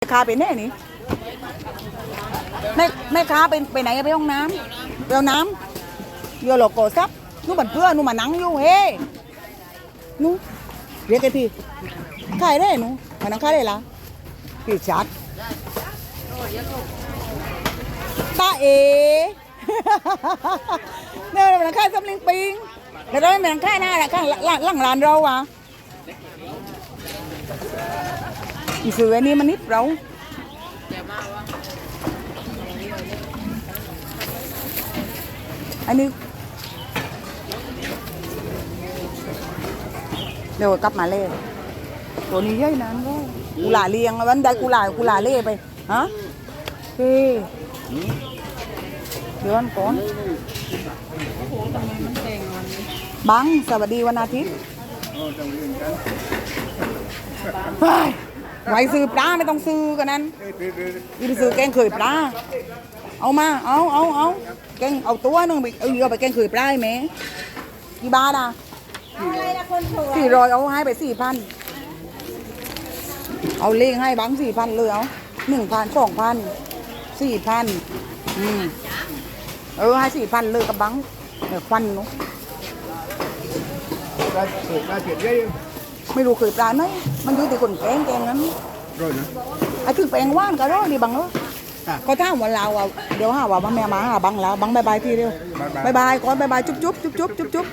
แม่ค้าไปไหนนี่แม่แม่ค้าไปไปไหนไปห้องน้ำไปเอาน้ำโยโลโกซับนู่นบันเพื่อนนู่นมานั่งอยู่เฮ้นู่เรียกไอ้พี่ขายได้หนูมานั่งขายได้ละพี่ชัดตาเอ เนี่ยมันนั่งขายสำลิงปิงแล้วเราไม่มานั่งขายหน้าละข้างหลังหลังร้านเราอะ อีสืออันนี้มันนิดเราอันนี้เดี๋ยวกลับมาเล่ตัวนี้ใหญ่นั้นก็กุหลาเลียงวันใดกุหลากุหลาเล่ไปฮะเฮ้เดี๋ยววันก่อนบังสวัสดีวันอาทิตย์เฮ้ย ไว้ซื้อปลาไม่ต้องซื้อกันนั้นอีไปซื้อแกงเคยปลาเอามา เอาเอาเอาแกงเอาตัวหนึงไปเอาเยอะไปแกงเคยปลาให้แม่กี่บาทอะสี่ร้อยเอาให้ไปสี่พันเอาเลขให้บังสี่พันเลยเอาหนึ่งพันสองพันสี่พันอืมเออให้สี่พันเลยกับบังเดี๋ยวควันหนูได้ถูกได้เจ็ดเยอะ ไม่รู้เคยปลาไหมมันอยู่ที่คนแกงแกงนั้นร้อยนะไอ้ถึงแปลงว่านก็รอดีบังเอออะเขาถามว่าเราอะเดี๋ยวหาว่าบังแม่มาหาบังแล้วบังบายบายทีเดียวบายบายก่อนบายบายจุ๊บจุ๊บจุ๊บจุ๊บจุ๊บจุ๊บ